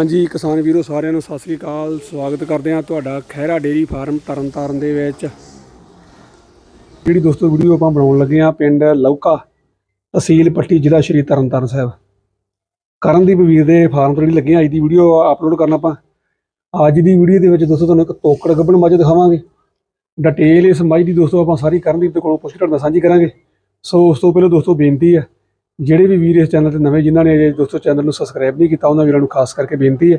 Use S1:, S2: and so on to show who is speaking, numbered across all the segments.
S1: ਹਾਂਜੀ, ਕਿਸਾਨ ਵੀਰੋ, ਸਾਰਿਆਂ ਨੂੰ ਸਤਿ ਸ੍ਰੀ ਅਕਾਲ। ਸਵਾਗਤ ਕਰਦੇ ਹਾਂ ਤੁਹਾਡਾ ਖਹਿਰਾ ਡੇਰੀ ਫਾਰਮ ਤਰਨਤਾਰਨ ਦੇ ਵਿੱਚ। ਜਿਹੜੀ ਦੋਸਤੋ ਵੀਡੀਓ ਆਪਾਂ ਬਣਾਉਣ ਲੱਗੇ ਹਾਂ, ਪਿੰਡ ਲੌਕਾ ਤਹਿਸੀਲ ਪੱਟੀ, ਜ਼ਿਲ੍ਹਾ ਸ਼੍ਰੀ ਤਰਨਤਾਰਨ ਸਾਹਿਬ। ਕਰਨਦੀਪ ਵੀਰ ਦੇ ਫਾਰਮ ਤੋਂ ਜਿਹੜੀ ਲੱਗੇ ਅੱਜ ਦੀ ਵੀਡੀਓ ਅਪਲੋਡ ਕਰਨਾ ਆਪਾਂ। ਅੱਜ ਦੀ ਵੀਡੀਓ ਦੇ ਵਿੱਚ ਦੋਸਤੋ ਤੁਹਾਨੂੰ ਇੱਕ ਤੋਕੜ ਗੱਬਣ ਮੱਝ ਦਿਖਾਵਾਂਗੇ। ਡਿਟੇਲ ਇਸ ਮੱਝ ਦੀ ਦੋਸਤੋ ਆਪਾਂ ਸਾਰੀ ਕਰਨਦੀਪ ਦੇ ਕੋਲੋਂ ਪੁੱਛ ਕੇ ਤੁਹਾਡੇ ਨਾਲ ਸਾਂਝੀ ਕਰਾਂਗੇ। ਸੋ ਉਸ ਤੋਂ ਪਹਿਲਾਂ ਦੋਸਤੋ ਬੇਨਤੀ ਹੈ ਜਿਹੜੇ ਵੀ ਵੀਰ ਇਸ ਚੈਨਲ ਤੇ ਨਵੇਂ, ਜਿਨ੍ਹਾਂ ਨੇ ਅਜੇ ਦੋਸਤੋ ਚੈਨਲ ਨੂੰ ਸਬਸਕ੍ਰਾਈਬ ਨਹੀਂ ਕੀਤਾ, ਉਹਨਾਂ ਵੀਰਾਂ ਨੂੰ ਖਾਸ ਕਰਕੇ ਬੇਨਤੀ ਹੈ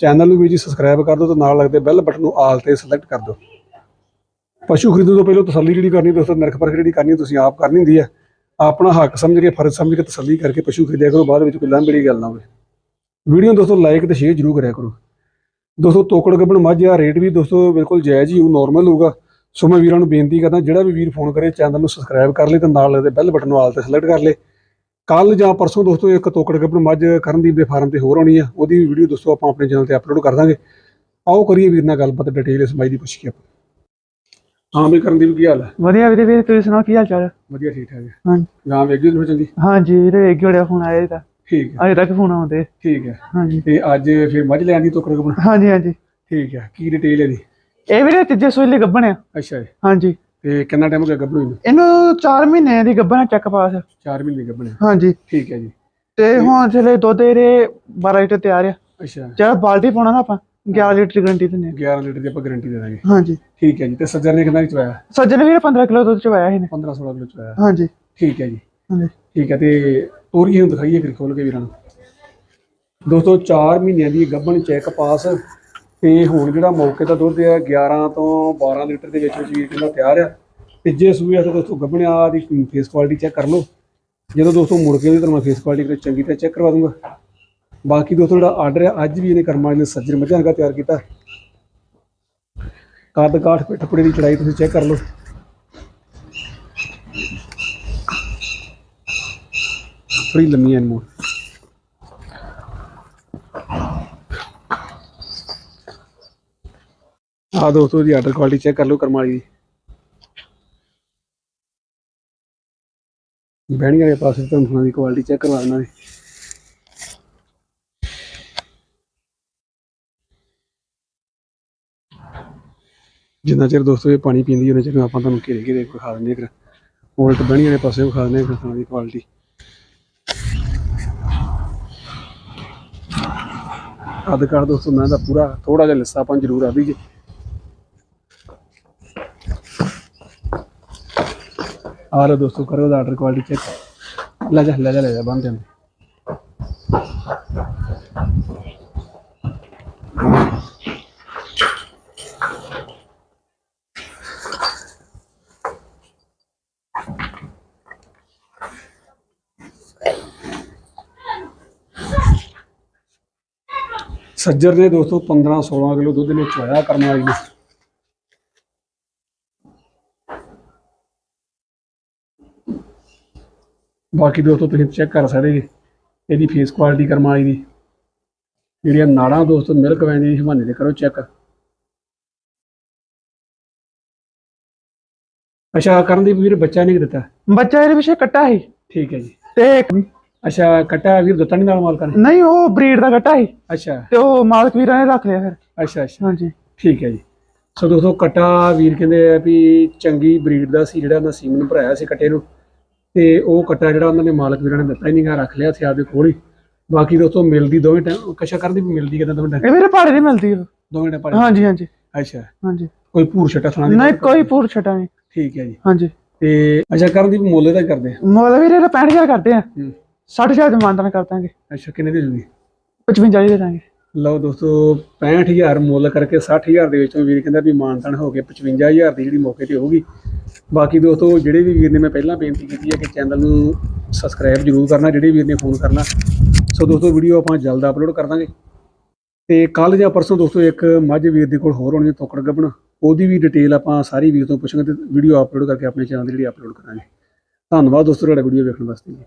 S1: ਚੈਨਲ ਨੂੰ ਵੀ ਜੀ ਸਬਸਕ੍ਰਾਈਬ ਕਰ ਦਿਓ ਤੇ ਨਾਲ ਲੱਗਦੇ ਬੈਲ ਬਟਨ ਨੂੰ ਆਲ ਤੇ ਸਿਲੈਕਟ ਕਰ ਦਿਓ। ਪਸ਼ੂ ਖਰੀਦਣ ਤੋਂ ਪਹਿਲਾਂ ਤਸੱਲੀ ਜਿਹੜੀ ਕਰਨੀ ਦੋਸਤੋ ਨਰਖ ਪਰਖ ਜਿਹੜੀ ਕਰਨੀ ਤੁਸੀਂ ਆਪ ਕਰਨੀ ਹੁੰਦੀ ਹੈ। ਆਪਣਾ ਹੱਕ ਸਮਝ ਕੇ, ਫਰਜ਼ ਸਮਝ ਕੇ ਤਸੱਲੀ ਕਰਕੇ ਪਸ਼ੂ ਖਰੀਦਿਆ ਕਰੋ, ਬਾਅਦ ਵਿੱਚ ਕੋਈ ਲਾਂਭੜੀ ਗੱਲ ਨਾ ਹੋਵੇ। ਵੀਡੀਓ ਦੋਸਤੋ ਲਾਈਕ ਤੇ ਸ਼ੇਅਰ ਜ਼ਰੂਰ ਕਰਿਆ ਕਰੋ। ਦੋਸਤੋ, ਤੋਕੜ ਗੱਬਣ ਮੱਝ ਆ ਰੇਟ ਵੀ ਦੋਸਤੋ ਬਿਲਕੁਲ ਜਾਇਜ਼ ਹੀ ਨਾਰਮਲ ਹੋਊਗਾ। ਸੋ ਮੈਂ ਵੀਰਾਂ ਨੂੰ ਬੇਨਤੀ ਕਰਦਾ, ਜਿਹੜਾ ਵੀ ਵੀਰ ਫੋਨ ਕਰੇ ਚੈਨਲ ਨੂੰ ਸਬਸਕ੍ਰਾਈਬ ਕਰ ਲੇ ਤੇ ਨਾਲ ਲੱਗਦੇ ਬੈਲ ਬਟਨ ਨੂੰ ਆਲ ਤੇ ਸਿਲੈਕਟ ਕਰ ਲੇ। ਕੱਲ ਜਾਂ ਪਰਸੋਂ ਦੋਸਤੋ ਇੱਕ ਤੋਕੜ ਗੱਬਣ ਮੱਝ ਕਰਨਦੀਪ ਦੇ ਫਾਰਮ ਤੇ ਹੋਰ ਆਉਣੀ ਆ ਉਹਦੀ ਵੀਡੀਓ ਦੋਸਤੋ ਆਪਾਂ ਆਪਣੇ ਚੈਨਲ ਤੇ ਅਪਲੋਡ ਕਰ ਦਾਂਗੇ। ਆਓ ਕਰੀਏ ਵੀਰ ਨਾਲ ਗੱਲਬਾਤ ਡਿਟੇਲ ਇਸ ਮੱਝ ਦੀ ਪੁੱਛ ਕੇ ਆਪਾਂ। ਹਾਂ ਵੀ ਕਰਨਦੀਪ ਕੀ ਹਾਲ ਹੈ
S2: ਵਧੀਆ ਵੀਰੇ ਵੀਰੇ ਤੁਸੀਂ ਸੁਣਾਓ ਕੀ ਹਾਲ ਚਾਲ? ਹੈ
S1: ਵਧੀਆ ਠੀਕ ਠਾਕ ਹੈ
S2: ਹਾਂਜੀ।
S1: ਗਾਂ ਵੇਖ ਗਈ ਚੰਗੀ।
S2: ਹਾਂਜੀ ਵੀਰੇ ਇੱਕ ਜੋੜਿਆ ਫੋਨ ਆਇਆ ਇਹਦਾ
S1: ਠੀਕ ਹੈ
S2: ਅਜੇ ਤੱਕ ਫੋਨ ਆਉਂਦੇ।
S1: ਠੀਕ ਹੈ
S2: ਹਾਂਜੀ।
S1: ਤੇ ਅੱਜ ਫਿਰ ਮੱਝ ਲੈਣ ਦੀ ਤੋਕੜ ਗੱਬਣ
S2: ਹਾਂਜੀ ਹਾਂਜੀ।
S1: ਠੀਕ ਹੈ ਕੀ ਡਿਟੇਲ ਹੈ ਦੀ
S2: ਇਹ ਵੀਰੇ ਤੀਜੇ ਸੋਇਲੇ ਗੱਬਣ ਆ।
S1: ਅੱਛਾ ਜੀ।
S2: ਹਾਂਜੀ।
S1: ਤੇ ਕਿੰਨਾ ਟਾਈਮ ਹੋ ਗਿਆ ਗੱਬਣ ਨੂੰ?
S2: ਇਹਨੂੰ 4 ਮਹੀਨੇ ਦੀ ਗੱਬਣ ਚੱਕ ਪਾਸ
S1: 4 ਮਹੀਨੇ ਗੱਬਣ
S2: ਹਾਂਜੀ।
S1: ਠੀਕ ਹੈ ਜੀ।
S2: ਤੇ ਹੁਣ ਚਲੇ ਦੁੱਧ ਇਹਦੇ 12 ਲੀਟਰ ਤਿਆਰ ਆ।
S1: ਅੱਛਾ।
S2: ਜਿਹੜਾ ਬਾਲਟੀ ਪਾਉਣਾ ਨਾ ਆਪਾਂ 11 ਲੀਟਰ ਗਰੰਟੀ ਦਿੰਦੇ
S1: 11 ਲੀਟਰ ਦੀ ਆਪਾਂ ਗਾਰੰਟੀ ਦੇ ਦਾਂਗੇ।
S2: ਹਾਂਜੀ।
S1: ਠੀਕ ਹੈ ਜੀ। ਤੇ ਸੱਜਰ ਨੇ ਕਿੰਨਾ ਚਵਾਇਆ?
S2: ਸੱਜਣ ਵੀਰੇ 15 ਕਿਲੋ ਦੁੱਧ ਚਵਾਇਆ ਇਹਨੇ।
S1: 15 16 ਕਿਲੋ ਚਵਾਇਆ।
S2: ਹਾਂਜੀ।
S1: ਠੀਕ ਹੈ ਜੀ।
S2: ਹਾਂਜੀ।
S1: ਠੀਕ ਹੈ ਤੇ ਤੋਰੀ ਨੂੰ ਦਿਖਾਈਏ ਫਿਰ ਖੋਲ ਕੇ ਵੀਰਾਂ ਨੂੰ। ਦੋਸਤੋ 4 ਮਹੀਨਿਆਂ ਦੀ ਗੱਭਣ ਚੈੱਕ ਪਾਸ ਤੇ ਹੁਣ ਜਿਹੜਾ ਮੌਕੇ ਦਾ ਦੁੱਧ ਹੈ 11 ਤੋਂ 12 ਲੀਟਰ ਦੇ ਵਿੱਚ ਵਿੱਚ ਵੀਰ ਕਹਿੰਦਾ ਤਿਆਰ ਆ। ਤੀਜੇ ਸੂਏ ਆ, ਤਾਂ ਦੋਸਤੋ ਗੱਭਣਿਆ ਦੀ ਫੇਸ ਕੁਆਲਿਟੀ ਚੈੱਕ ਕਰ ਲਓ। ਜਦੋਂ ਦੋਸਤੋ ਮੁੜ ਕੇ ਉਹਦੀ ਤੁਹਾਨੂੰ ਮੈਂ ਫੇਸ ਕੁਆਲਿਟੀ ਚੰਗੀ ਤਰ੍ਹਾਂ ਚੈੱਕ ਕਰਵਾ ਦੂੰਗਾ। ਬਾਕੀ ਦੋਸਤੋ ਜਿਹੜਾ ਆਰਡਰ ਹੈ ਅੱਜ ਵੀ ਇਹਨੇ ਕਰਮਾਂ ਨੇ ਸੱਜਰ ਮੱਝਾਂ ਦਾ ਤਿਆਰ ਕੀਤਾ। ਕੱਦ ਕਾਠ ਪਿੱਠ ਪੁੜੇ ਦੀ ਚੜਾਈ ਤੁਸੀਂ ਚੈੱਕ ਕਰ ਲਓ। ਥੋੜੀ ਲੰਮੀ ਐ ਆ ਦੋਸਤੋ ਦੀ ਆਰਡਰ ਕੁਆਲਿਟੀ ਚੈੱਕ ਕਰ ਲਓ ਕਰਮਾਲੀ ਦੀ ਬਹਿਣੀ ਵਾਲੇ ਪਾਸੇ ਤੁਹਾਨੂੰ ਦੀ ਕੁਆਲਿਟੀ ਚੈੱਕ ਕਰਵਾ ਦੇਣਾ ਜੀ। ਜਿੰਨਾ ਚਿਰ ਦੋਸਤੋ ਇਹ ਪਾਣੀ ਪੀਂਦੀ, ਉਹਨਾਂ ਚਿਰ ਆਪਾਂ ਤੁਹਾਨੂੰ ਘੇਰੇ ਘੇਰੇ ਵਿਖਾ ਦਿੰਦੇ ਹਾਂ। ਉਲਟ ਬਹਿਣੀ ਵਾਲੇ ਪਾਸੇ ਵਿਖਾ ਦਿੰਦੇ ਹਾਂ ਖਾਣ ਦੀ ਕੁਆਲਿਟੀ ਕੱਦ ਦੋਸਤੋ, ਮੈਂ ਤਾਂ ਪੂਰਾ ਥੋੜਾ ਜਿਹਾ ਲਿੱਸਾਪਨ ਜ਼ਰੂਰ ਆ ਵੀ ਜੀ ਆ ਲਓ ਦੋਸਤੋ, ਕਰੋ ਉਹਦਾ ਆਰਡਰ ਕੁਆਲਿਟੀ ਚੈੱਕ ਲੈ ਜਾ ਲੈ ਜਾ ਲੈ ਜਾ, ਬੰਦ ਸੱਜਰ ਨੇ ਦੋਸਤੋ 15 16 ਕਿਲੋ ਦੁੱਧ ਨੇ ਚੁਆਇਆ ਕਰਨ ਵਾਲੀ ਨੇ। ਬਾਕੀ ਦੋਸਤੋ ਤੁਸੀਂ ਚੈੱਕ ਕਰ ਸਕਦੇ ਜੀ। ਇਹਦੀ ਫੇਸ ਕੁਆਲਿਟੀ ਕਰਮ ਵਾਲੀ ਦੀ। ਜਿਹੜੀਆਂ ਨਾੜਾਂ ਦੋਸਤੋ ਮਿਲਕ ਵੈਨ ਦੀ ਹਵਾਨੇ ਦੇ ਕਰੋ ਚੈੱਕ ਅੱਛਾ ਕਰਨ ਦੀ ਵੀਰ ਬੱਚਾ ਨਹੀਂ ਦਿੱਤਾ।
S2: ਬੱਚਾ ਇਹਦੇ ਪਿੱਛੇ ਕੱਟਾ ਸੀ।
S1: ਠੀਕ ਹੈ ਜੀ।
S2: ਤੇ
S1: ਅੱਛਾ ਕਟਾ ਵੀਰ ਦਿੱਤਾ ਨਹੀਂ ਨਾਲ ਮਾਲਕਾਂ ਨੇ
S2: ਨਹੀਂ ਉਹ ਬਰੀਡ ਦਾ ਕੱਟਾ ਸੀ।
S1: ਅੱਛਾ।
S2: ਤੇ ਉਹ ਮਾਲਕ ਵੀਰਾਂ ਨੇ ਰੱਖ ਲਿਆ ਫਿਰ।
S1: ਅੱਛਾ ਅੱਛਾ।
S2: ਹਾਂਜੀ।
S1: ਠੀਕ ਹੈ ਜੀ। ਸੋ ਦੋਸਤੋ ਕਟਾ ਵੀਰ ਕਹਿੰਦੇ ਆ ਵੀ ਚੰਗੀ ਬਰੀਡ ਦਾ ਸੀ ਜਿਹੜਾ ਉਹਨਾਂ ਸੀਮਨ ਭਰਾਇਆ ਸੀ ਕਟੇ ਨੂੰ। ਤੇ ਉਹ ਕਟਾ ਜਿਹੜਾ ਉਹਨਾਂ ਨੇ ਮਾਲਕ ਵੀਰਾਂ ਨੇ ਦਿੱਤਾ ਹੀ ਨਹੀਂਗਾ ਰੱਖ ਲਿਆ ਸੀ ਆਪਦੇ ਕੋਲ ਹੀ। ਬਾਕੀ ਦੋਸਤੋ ਮਿਲਦੀ ਦੋਵੇਂ ਟਾਈਮ ਕਸ਼ਾ ਕਰਨ ਦੀ ਵੀ ਮਿਲਦੀ ਕਿਦਾਂ ਦੋਵੇਂ ਟਾਈਮ
S2: ਇਹ ਵੀਰੇ ਭਾੜੇ ਦੀ ਮਿਲਦੀ ਆ।
S1: ਦੋਵੇਂ ਟਾਈਮ
S2: ਹਾਂਜੀ ਹਾਂਜੀ।
S1: ਅੱਛਾ।
S2: ਹਾਂਜੀ।
S1: ਕੋਈ ਭੂਰ ਛਟਾ ਸੁਣਾ ਦੀ
S2: ਨਹੀਂ ਕੋਈ ਪੂਰ ਛਟਾ ਨਹੀਂ।
S1: ਠੀਕ ਹੈ ਜੀ।
S2: ਹਾਂਜੀ।
S1: ਤੇ ਅੱਛਾ ਕਰਨ ਦੀ ਵੀ ਮੁੱਲ ਦਾ ਕਰਦੇ ਆ?
S2: ਮੁੱਲ ਵੀਰੇ ਇਹਦਾ 65000 ਕਰਦੇ ਆ।
S1: ਹੂੰ।
S2: 60000 ਦੇ ਮਾਨਦਾਨ ਕਰ ਦਾਂਗੇ।
S1: ਅੱਛਾ ਕਿੰਨੇ ਦੀ ਜੂਗੀ
S2: 55 ਦੇ ਦਾਂਗੇ।
S1: ਲਓ ਦੋਸਤੋ 65000 ਮੁੱਲ ਕਰਕੇ 60000 ਦੇ ਵਿੱਚੋਂ ਵੀਰ ਕਹਿੰਦਾ ਵੀ ਮਾਨਤਨ ਹੋ ਕੇ 55000 ਦੀ ਜਿਹੜੀ ਮੌਕੇ ਤੇ ਹੋਊਗੀ। ਬਾਕੀ ਦੋਸਤੋ, ਜਿਹੜੇ ਵੀ ਵੀਰ ਨੇ ਮੈਂ ਪਹਿਲਾਂ ਬੇਨਤੀ ਕੀਤੀ ਹੈ ਕਿ ਚੈਨਲ ਨੂੰ ਸਬਸਕ੍ਰਾਈਬ ਜ਼ਰੂਰ ਕਰਨਾ, ਜਿਹੜੇ ਵੀਰ ਨੇ ਫੋਨ ਕਰਨਾ। ਸੋ ਦੋਸਤੋ ਵੀਡੀਓ ਆਪਾਂ ਜਲਦ ਅਪਲੋਡ ਕਰ ਦਾਂਗੇ। ਤੇ ਕੱਲ ਜਾਂ ਪਰਸੋਂ ਦੋਸਤੋ, ਇੱਕ ਮੱਝ ਵੀਰ ਦੇ ਕੋਲ ਹੋਰ ਹੋਣੀ ਹੈ ਤੋਕੜ ਗੱਬਣ। ਉਹਦੀ ਵੀ ਡਿਟੇਲ ਆਪਾਂ ਸਾਰੀ ਵੀਰ ਤੋਂ ਪੁੱਛਾਂਗੇ ਤੇ ਵੀਡੀਓ ਅਪਲੋਡ ਕਰਕੇ ਆਪਣੇ ਚੈਨਲ ਤੇ ਜਿਹੜੀ ਅਪਲੋਡ ਕਰਾਂਗੇ। ਧੰਨਵਾਦ ਦੋਸਤੋ, ਤੁਹਾਡਾ ਵੀਡੀਓ ਵੇਖਣ ਵਾਸਤੇ ਜੀ।